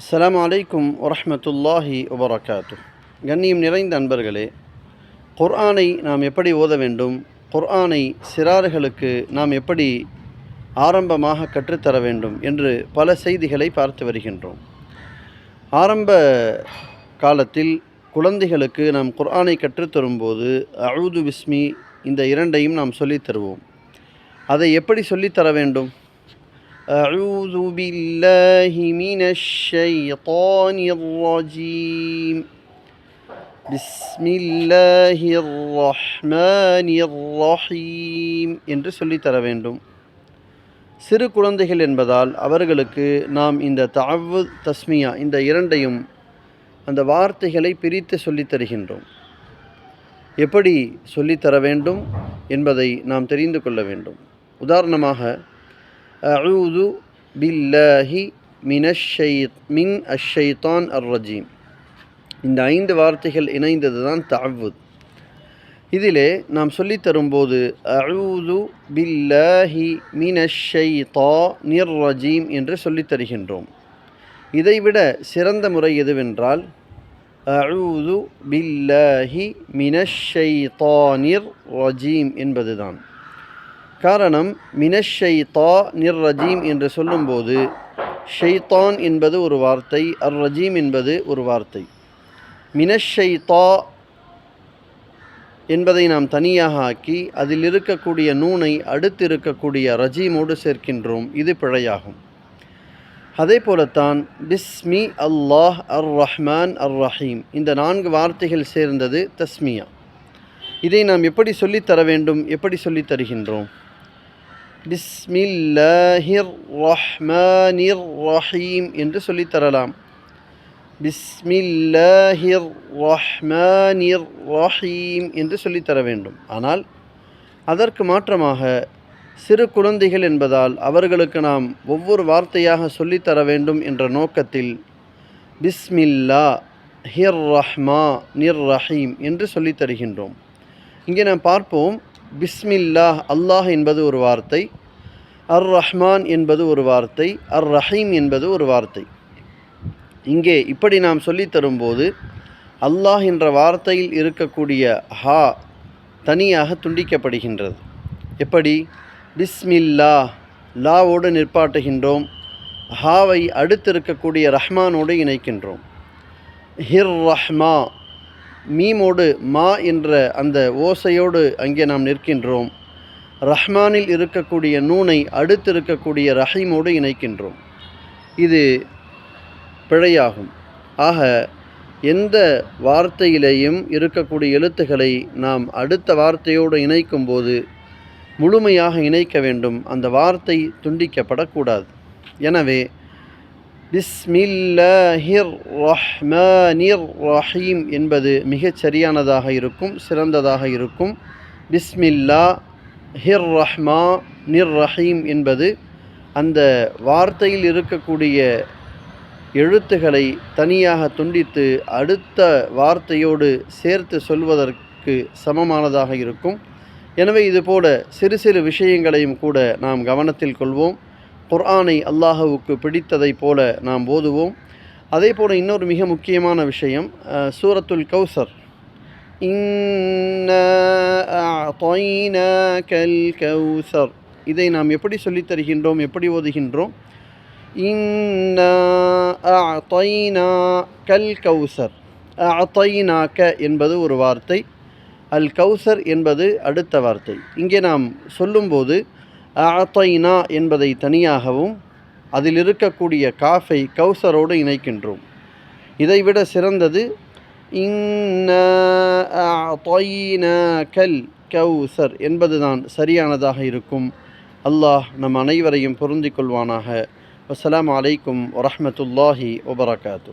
அஸ்லாம் அலைக்கும் வரமத்துல்லாஹி வபரகாத்து. கண்ணியம் நிறைந்த அன்பர்களே குர்ஆனை நாம் எப்படி ஓத வேண்டும்? குர்ஆனை சிறார்களுக்கு நாம் எப்படி ஆரம்பமாக கற்றுத்தர வேண்டும் என்று பல செய்திகளை பார்த்து வருகின்றோம். ஆரம்ப காலத்தில் குழந்தைகளுக்கு நாம் குர்ஆனை கற்றுத்தரும்போது அழுது விஸ்மி இந்த இரண்டையும் நாம் சொல்லித் தருவோம். அதை எப்படி சொல்லித்தர வேண்டும்? أعوذ بالله من الشيطان الرجيم بسم الله الرحمن الرحيم என்று சொல்லித்தர வேண்டும் சிறு குழந்தைகள் என்பதால் அவர்களுக்கு நாம் இந்த தஅவ்வு தஸ்மியா இந்த இரண்டையும் அந்த வார்த்தைகளை பிரித்து சொல்லித் தருகின்றோம் எப்படி சொல்லித்தர வேண்டும் என்பதை நாம் தெரிந்து கொள்ள வேண்டும் உதாரணமாக அழுது பில்லாஹி மினஷை மின் அஷைதான் அர் ரஜீம் இந்த ஐந்து வார்த்தைகள் இணைந்தது தான் தஅவ்வுத். இதிலே நாம் சொல்லித் தரும்போது அஊது பில்லாஹி தா நிர் ரஜீம் என்று சொல்லித் தருகின்றோம். இதைவிட சிறந்த முறை எதுவென்றால் அழுது பில்லாஹி நிர் ரஜீம் என்பதுதான். காரணம் மினஷைத்தா நிர் ரஜீம் என்று சொல்லும்போது ஷைத்தான் என்பது ஒரு வார்த்தை அர் ரஜீம் என்பது ஒரு வார்த்தை. மினஷைத்தா என்பதை நாம் தனியாக ஆக்கி அதில் இருக்கக்கூடிய நூனை அடுத்து இருக்கக்கூடிய ரஜீமோடு சேர்க்கின்றோம். இது பிழையாகும். அதே போலத்தான் பிஸ்மி அல்லாஹ் அர் ரஹ்மான் அர் ரஹீம் இந்த நான்கு வார்த்தைகள் சேர்ந்தது தஸ்மியா. இதை நாம் எப்படி சொல்லித் தர வேண்டும் எப்படி சொல்லித் தருகின்றோம்? பிஸ்மில்லாஹிர் ரஹ்மானிர் ரஹீம் என்று சொல்லித்தரலாம் பிஸ்மில்லாஹிர் ரஹ்மானிர் ரஹீம் என்று சொல்லித்தர வேண்டும். ஆனால் அதற்கு மாற்றமாக சிறு குழந்தைகள் என்பதால் அவர்களுக்கு நாம் ஒவ்வொரு வார்த்தையாக சொல்லித்தர வேண்டும் என்ற நோக்கத்தில் பிஸ்மில்லா ஹிர் ரஹ்மா நிர் ரஹீம் என்று சொல்லித் தருகின்றோம். இங்கே நாம் பார்ப்போம் பிஸ்மில்லாஹ் அல்லாஹ் என்பது ஒரு வார்த்தை அர் ரஹ்மான் என்பது ஒரு வார்த்தை அர் ரஹீம் என்பது ஒரு வார்த்தை. இங்கே இப்படி நாம் சொல்லித்தரும்போது அல்லாஹ் என்ற வார்த்தையில் இருக்கக்கூடிய ஹா தனியாக துண்டிக்கப்படுகின்றது. எப்படி? பிஸ்மில்லா லாவோடு நிற்பாட்டுகின்றோம் ஹாவை அடுத்திருக்கக்கூடிய ரஹ்மானோடு இணைக்கின்றோம். ஹிர் ரஹ்மா மீமோடு மா என்ற அந்த ஓசையோடு அங்கே நாம் நிற்கின்றோம். ரஹ்மானில் இருக்கக்கூடிய நூனை அடுத்திருக்கக்கூடிய ரஹீமோடு இணைக்கின்றோம். இது பிழையாகும். ஆக எந்த வார்த்தையிலேயும் இருக்கக்கூடிய எழுத்துக்களை நாம் அடுத்த வார்த்தையோடு இணைக்கும்போது முழுமையாக இணைக்க வேண்டும். அந்த வார்த்தை துண்டிக்கப்படக்கூடாது. எனவே பிஸ்மில்லாஹிர் ரஹ்மானிர் ரஹீம் என்பது மிகச் சரியானதாக இருக்கும் சிறந்ததாக இருக்கும். பிஸ்மில்லா ஹிர் ரஹ்மா நிர் ரஹீம் என்பது அந்த வார்த்தையில் இருக்கக்கூடிய எழுத்துக்களை தனியாக துண்டித்து அடுத்த வார்த்தையோடு சேர்த்து சொல்வதற்கு சமமானதாக இருக்கும். எனவே இதுபோல சிறு சிறு விஷயங்களையும் கூட நாம் கவனத்தில் கொள்வோம். குர்ஆனை அல்லாஹுவுக்கு பிடித்ததைப் போல நாம் ஓதுவோம். அதே போல் இன்னொரு மிக முக்கியமான விஷயம் சூரத்துல் கௌசர். கல் கௌசர். இதை நாம் எப்படி சொல்லித் தருகின்றோம் எப்படி ஓதுகின்றோம்? கல் கௌசர். அத்தைனாக்க என்பது ஒரு வார்த்தை. அல் கௌசர் என்பது அடுத்த வார்த்தை. இங்கே நாம் சொல்லும்போது அத்தைனா என்பதை தனியாகவும் அதில் இருக்கக்கூடிய காஃபை கௌசரோடு இணைக்கின்றோம். இதைவிட சிறந்தது கல் கௌசர் என்பதுதான் சரியானதாக இருக்கும். அல்லாஹ் நம் அனைவரையும் பொருந்திக் கொள்வானாக. வசலாம் அலைக்கும் வரமத்துல்லாஹி வபரகாத்து